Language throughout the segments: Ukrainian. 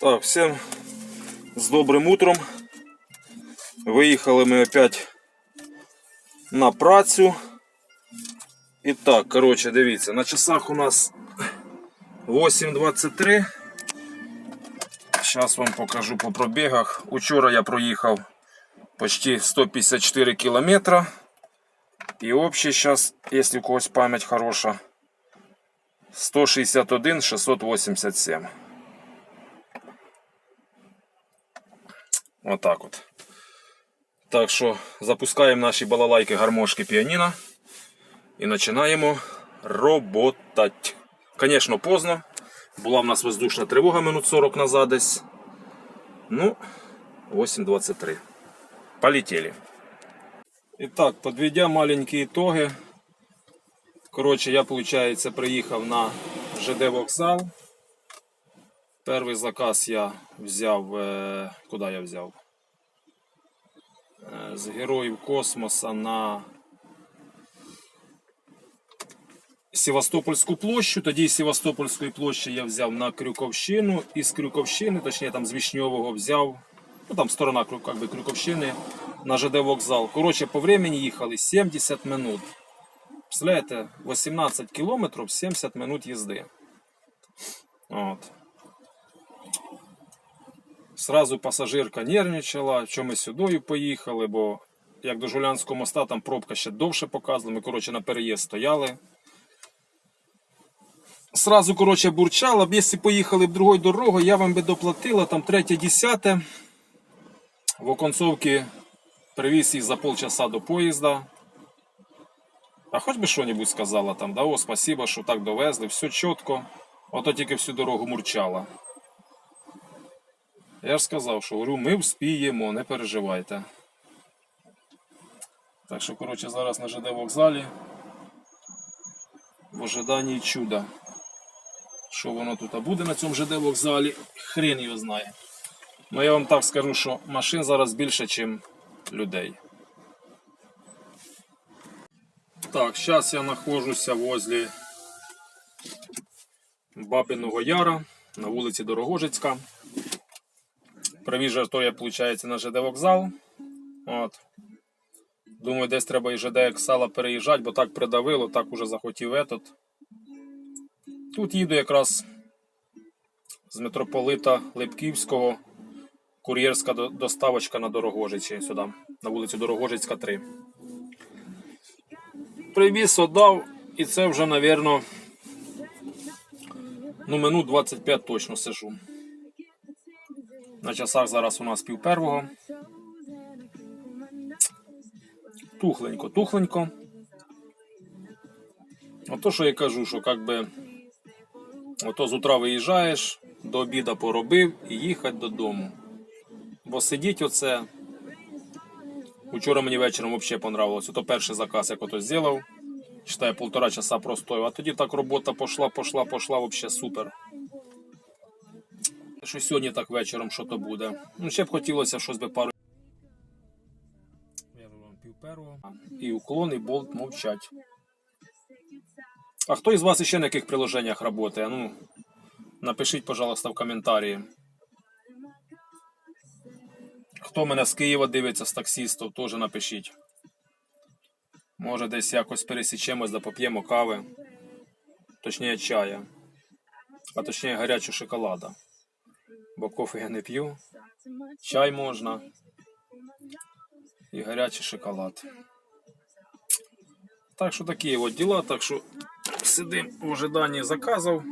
Так, всім з добрим утром. Виїхали ми опять на працю. І так, коротше, дивіться, на часах у нас 8.23. Зараз вам покажу по пробігах. Учора я проїхав почти 154 кілометра. І общий зараз, якщо у когось пам'ять хороша, 161 687. Отак от. Так що запускаємо наші балалайки гармошки піаніно і починаємо роботати. Звісно, поздно. Була в нас воздушна тривога минут 40 назад десь. Ну, 8.23. Полетели. Итак, подведя маленькие итоги. Коротше, я, виходить, приїхав на ЖД вокзал. Перший заказ я взяв. Е, куди я взяв? Е, з героїв космоса на Севастопольську площу. Тоді з Севастопольської площі я взяв на Крюковщину. І з Крюковщини, точніше там з Вішньового взяв. Ну там сторона би, Крюковщини на ЖД вокзал. Коротше, по времени їхали 70 минут. Представляєте, 18 кілометрів 70 минут їзди. От. Сразу пасажирка нервничала, що ми сюди поїхали, бо як до Жулянського моста там пробка ще довше показувала. Ми, коротше, на переїзд стояли. Сразу, коротше, бурчала, б якщо поїхали б другою дорогою, я вам би доплатила там третє десяте. В оконцовці привіз їх за полчаса до поїзда. А хоч би що-небудь сказала там, да, о, спасибо, що так довезли, все чітко. Ото тільки всю дорогу мурчала. Я ж сказав, що говорю, ми вспіємо, не переживайте. Так що, коротше, зараз на ЖД вокзалі. В ожиданні чуда. Що воно тут буде на цьому ЖД вокзалі, хрен його знає. Ну я вам так скажу, що машин зараз більше, ніж людей. Так, зараз я знаходжуся возле Бабиного Яра на вулиці Дорогожицька. Привіз то виходить, на ЖД вокзал. От. Думаю, десь треба і ЖД Ексала переїжджати, бо так придавило, так уже захотів етот. Тут їду якраз з митрополита Липківського. Кур'єрська доставочка на Дорогожичі сюди, на вулицю Дорогожицька 3. Привіз, отдав, і це вже, напевно, ну, минут 25 точно сижу. На часах зараз у нас пів первого. Тухленько, тухленько. Ото, що я кажу, що як би ото з утра виїжджаєш, до обіда поробив і їхати додому. Бо сидіть оце. Учора мені вечором взагалі понравилось. Ото перший заказ, як ото зробив. Читаю полтора часа простою. А тоді так робота пішла, пішла, пішла, взагалі супер. Що сьогодні так вечором що то буде. Ну, ще б хотілося щось би пару. Я вам пів первого. І уклон, і болт мовчать. А хто із вас ще на яких приложеннях працює? Ну, напишіть, пожалуйста, в коментарі. Хто мене з Києва дивиться з таксістів, теж напишіть. Може, десь якось пересічемось да поп'ємо кави. Точніше чая. А точніше гарячу шоколада. Бо кофе я не п'ю. Чай можна. І гарячий шоколад. Так що такі от діла. Так що сидим в ожиданні заказів.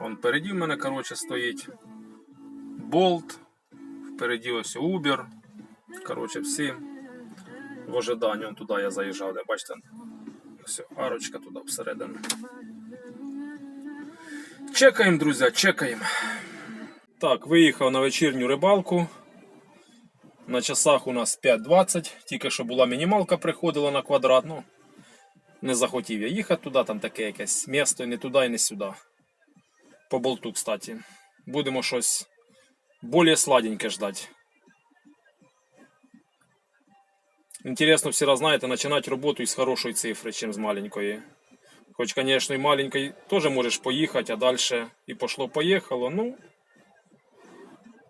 Вон переді в мене, коротше, стоїть. Болт. Впереді ось Uber. Коротше, всі в ожиданні. Вон туди я заїжджав, де бачите, ось арочка туди всередину. Чекаємо, друзі, чекаємо. Так, виїхав на вечірню рибалку. На часах у нас 5.20. Тільки що була мінімалка, приходила на квадрат. Ну, не захотів я їхати туди, там таке якесь місто, і не туди, і не сюди. По болту, кстати. Будемо щось более сладеньке ждать. Интересно всегда, знаете, начинать работу из хорошей цифры, чем с маленькой. Хоч, конечно, и маленькой тоже можешь поехать, а дальше и пошло-поехало. Ну,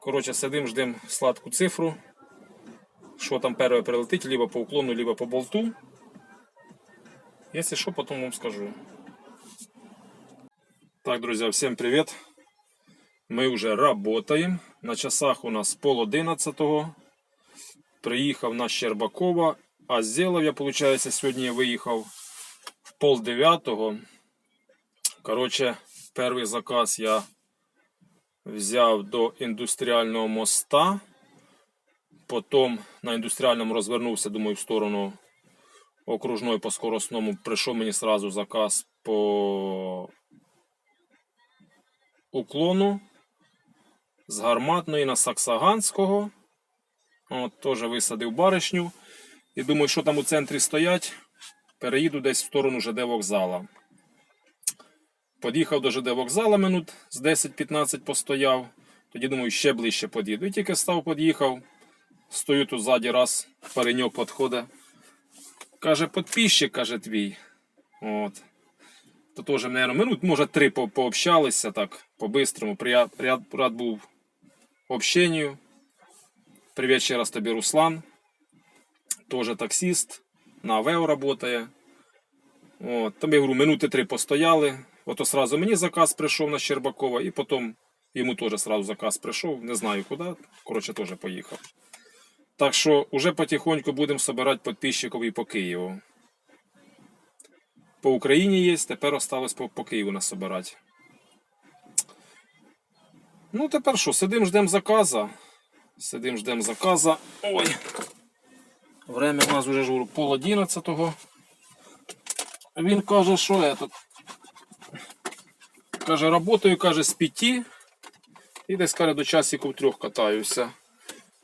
Коротше, сидим, ждемо сладку цифру. Що там перше прилетить, либо по уклону, либо по болту. Якщо що, потім вам скажу. Так, друзья, всем привет. Мы уже работаем. На часах у нас пол одинадцятого. Приїхав на Щербакова. А зробив я, виходить, сьогодні виїхав в пол дев'ятого. Коротше, перший заказ я взяв до індустріального моста. Потім на індустріальному розвернувся, думаю, в сторону окружної по скоростному. Прийшов мені сразу заказ по уклону з гарматної на Саксаганського. От, теж висадив баришню. І думаю, що там у центрі стоять. Переїду десь в сторону ЖД вокзала. Під'їхав до ЖД вокзала минут з 10-15 постояв. Тоді думаю, ще ближче під'їду. І тільки став, під'їхав. Стою тут ззаді, раз пареньок підходить. Каже, підписчик, каже твій. От. То теж, мабуть, минут, може, три по- пообщалися так, по-бистрому. Прият, ряд, рад був общению. Привет ще раз тобі, Руслан. Тоже таксист. На Авео работає. От. Там я говорю, минути три постояли. Ото сразу мені заказ прийшов на Щербакова, і потім йому теж сразу заказ прийшов. Не знаю куди. Коротше, теж поїхав. Так що уже потихоньку будемо збирати підписчиків і по Києву. По Україні є, тепер осталось по, по Києву нас собирати. Ну, тепер що, сидим, ждем заказа. Сидим, ждем заказа. Ой. Время у нас вже пол одинадцятого. Він каже, що я тут. Каже, работаю, каже, з п'яті. І десь каже, до часиків трьох катаюся.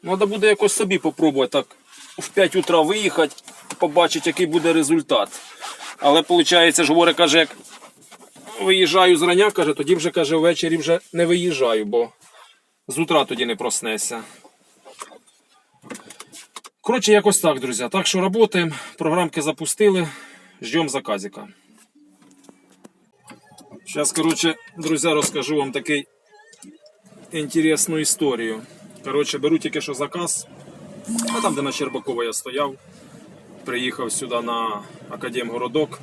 Треба буде якось собі попробувати так в 5 утра виїхати, побачити, який буде результат. Але виходить, ж говорить, каже, як виїжджаю зрання, каже, тоді вже каже, ввечері вже не виїжджаю, бо з утра тоді не проснеся. Коротше, якось так, друзі. Так що працюємо, програмки запустили, ждемо заказика. Зараз, коротше, друзі, розкажу вам такий інтересну історію. Коротше, беру тільки що заказ. А там, де на Щербакова я стояв, приїхав сюди на Академгородок,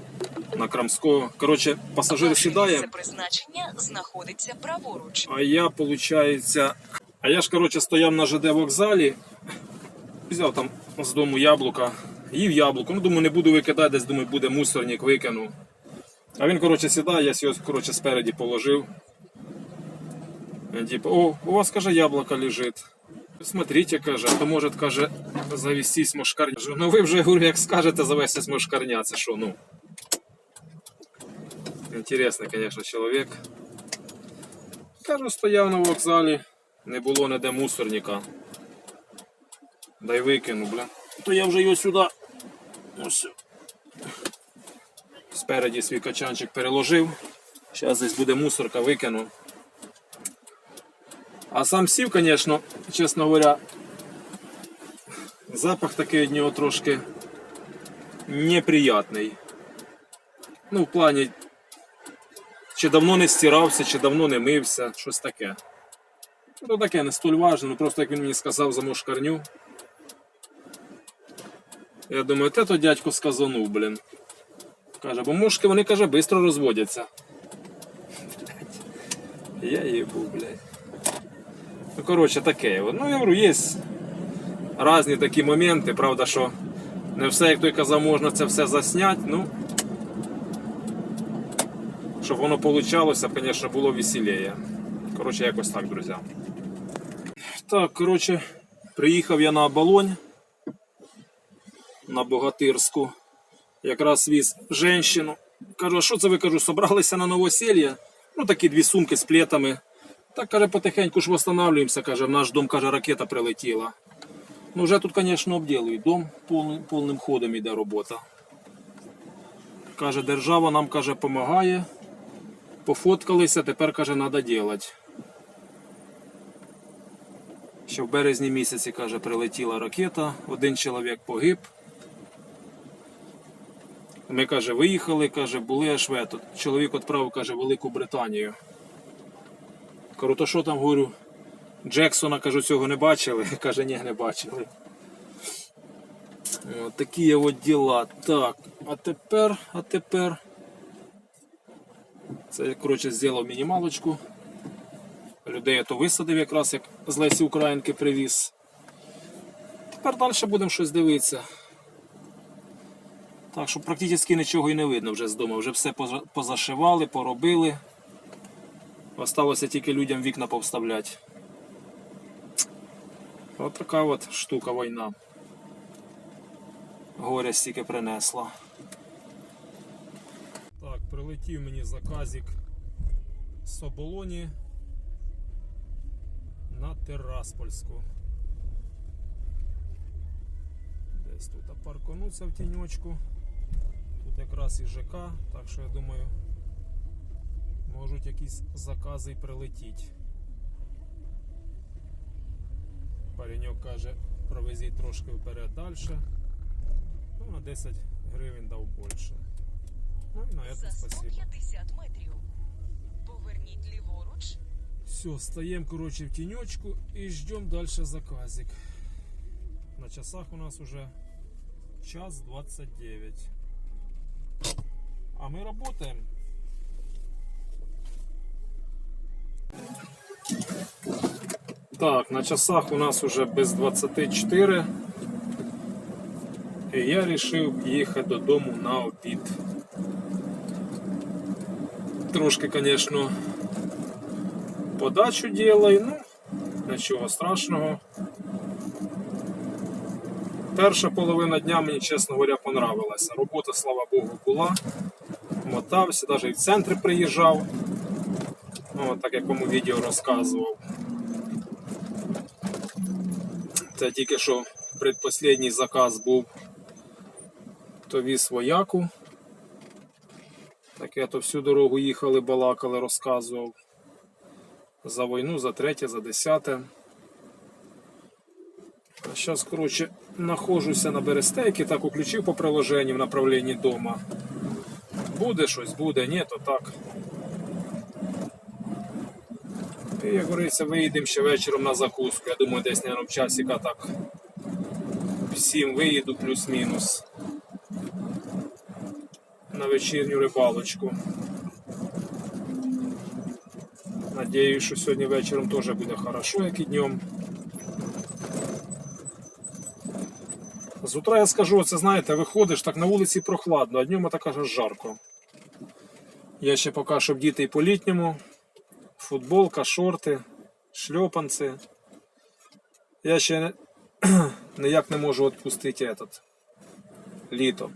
на Крамського. Коротше, пасажир сідає. призначення знаходиться праворуч. А я, получается, а я ж, короче, стояв на ЖД вокзалі, взяв там з дому яблука, їв яблуко. Ну, думаю, не буду викидати, десь думаю, буде мусорник, викину. А він, короче, сідає, я його, короче, спереді положив. Типу, о, у вас, каже, яблуко лежить. Смотрите, каже, а то може, каже, завестись мошкарня. Ну ви вже говорю, як скажете, завестись мошкарня, це що, ну. Інтересний, звісно, чоловік. Кажу, стояв на вокзалі, не було ніде мусорника. Дай викину, бля. То я вже його сюди. Ось. Спереді свій качанчик переложив. Зараз десь буде мусорка, викину. А сам сів, звісно, чесно говоря, запах такий від нього трошки неприятний. Ну, в плані, чи давно не стирався, чи давно не мився, щось таке. Ну, таке не столь важно, ну просто як він мені сказав за мошкарню. Я думаю, те то дядько сказанув, блін. Каже, бо мошки вони, каже, швидко розводяться. Я їбу, блядь. Ну, коротше, таке. Ну, я говорю, є різні такі моменти, правда, що не все, як той казав, можна це все засняти, ну. Щоб воно получалося, звісно, було веселіє. Коротше, якось так, друзі. Так, коротше, приїхав я на оболонь на Богатирську. Якраз віз женщину. Кажу, а що це ви кажу, собралися на новосілля? Ну, такі дві сумки з плетами. Так, каже, потихеньку ж восстанавливаемся, каже, в наш дом, каже, ракета прилетіла. Ну, вже тут, звісно, обділують. Дом повним, повним ходом іде робота. Каже, держава нам каже, допомагає. Пофоткалися, тепер каже, треба робити. Ще в березні місяці, каже, прилетіла ракета, один чоловік погиб. Ми, каже, виїхали, каже, були аж в этот. Чоловік відправив, каже, Велику Британію. Кажу, то що там говорю? Джексона, кажу, цього не бачили. Каже, ні, не бачили. От такі от діла. Так, а тепер, а тепер. Це я, коротше, зробив мінімалочку. Людей я то висадив якраз, як з Лесі Українки привіз. Тепер далі будемо щось дивитися. Так що практично нічого і не видно вже з дому. Вже все позашивали, поробили. Осталося тільки людям вікна повставляти. От така от штука війна. Горя стільки принесла. Так, прилетів мені заказик з оболоні на Тераспольську. Десь тут парконуться в тіньочку. Якраз і ЖК, так що я думаю, можуть якісь закази й прилетіти. Пареньок каже, провезіть трошки вперед далі. Ну, на 10 гривень дав більше. Ну і на це спасибо. 150 метрів. Поверніть ліворуч. Все, стаємо, короче, в тенечку и ждем дальше заказик. На часах у нас уже час 29. А мы работаем. Так, на часах у нас уже без 24. І я вирішив їхати додому на обід. Трошки, звісно, подачу делай, ну, нічого страшного. Перша половина дня мені, чесно говоря, понравилася. Робота, слава Богу, була. Мотався, навіть і в центр приїжджав. О, так як вам у відео розказував. Це тільки що предпоследній заказ був. То віз вояку. Так я то всю дорогу їхали, балакали, розказував за війну, за третє, за десяте. Зараз, коротше, нахожуся на берестейки, так уключив по приложенню в направленні дома. Буде щось, буде, ні, то так. І, як говориться, виїдемо ще вечором на закуску. Я думаю, десь, мабуть, в часика так. В сім виїду плюс-мінус. На вечірню рибалочку. Надіюсь, що сьогодні вечором теж буде хорошо, як і днем. З утра я скажу, це знаєте, виходиш так на вулиці прохладно, а днем так аж жарко. Я ще поки що вдітий по-літньому. Футболка, шорти, шльопанці. Я ще ніяк не можу відпустити этот літо.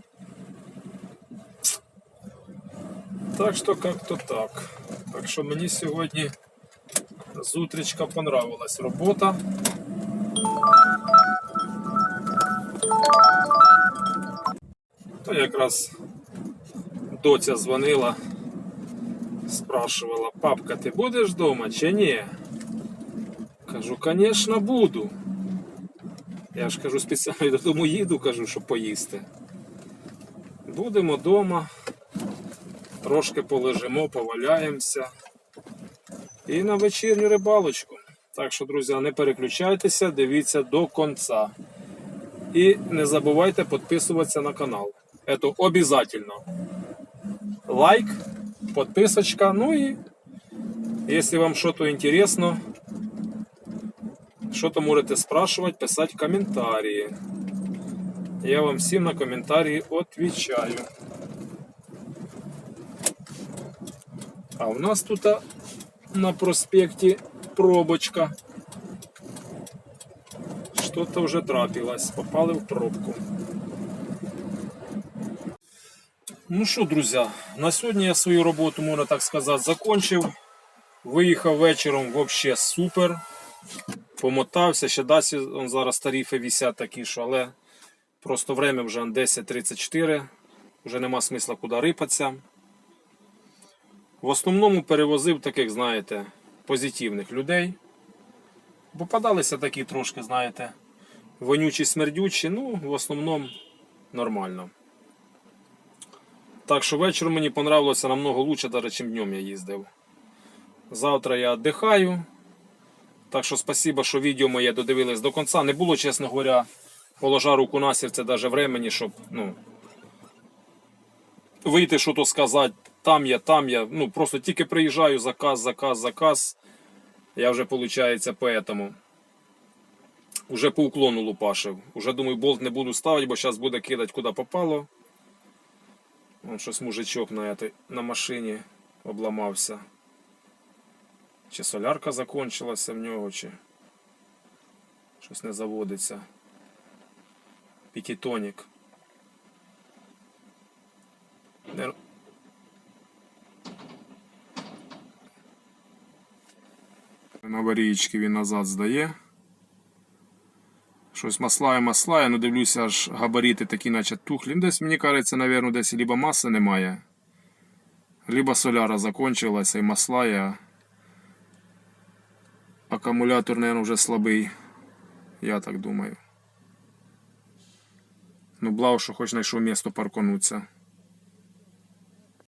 Так що як-то так. Так що мені сьогодні з утречка понравилась робота. То якраз доця дзвонила, спрашивала, папка, ти будеш вдома чи ні? Кажу, звісно, буду. Я ж кажу, спеціально додому їду, кажу, щоб поїсти. Будемо вдома, трошки полежимо, поваляємося. І на вечірню рибалочку. Так що, друзі, не переключайтеся, дивіться до кінця. І не забувайте підписуватися на канал. Це обов'язково. Лайк, підписочка. Ну і якщо вам щось інтересно, що-то можете спрашивать, писати коментарі. Я вам всім на коментарі відповідаю. А у нас тут а, на проспекте пробочка. Что-то уже трапилось, попали в пробку. Ну що, друзі, на сьогодні я свою роботу, можна так сказати, закончив. Виїхав вечором вообще супер. Помотався, ще досі зараз тарифи висять такі, що, але просто время вже 10.34, вже нема смисла куди рипатися. В основному перевозив таких, знаєте, позитивних людей. Попадалися такі трошки, знаєте, вонючі смердючі, ну, в основному нормально. Так що вечором мені понравилося намного лучше, навіть, чим днем я їздив. Завтра я віддихаю. Так що спасибо, що відео моє додивились до кінця. Не було, чесно говоря, положа руку на серце даже времени, щоб ну, вийти, що то сказати. Там я, там я. Ну, просто тільки приїжджаю, заказ, заказ, заказ. Я вже, виходить, поэтому. Уже по уклону лупашив. Уже думаю, болт не буду ставити, бо зараз буде кидати куди попало. Вон щось мужичок на, этой, на машині обламався. Чи солярка закончилася в нього, чи щось не заводиться. Пікітонік. Не... На аварійки він назад здає. Щось маслає, маслає, ну дивлюся, аж габарити такі, наче тухлі. Десь, мені кажеться, напевно, десь либо маси немає, либо соляра закончилася і масла я. Акумулятор, мабуть, вже слабий. Я так думаю. Ну, благо, що хоч знайшов місто паркануться.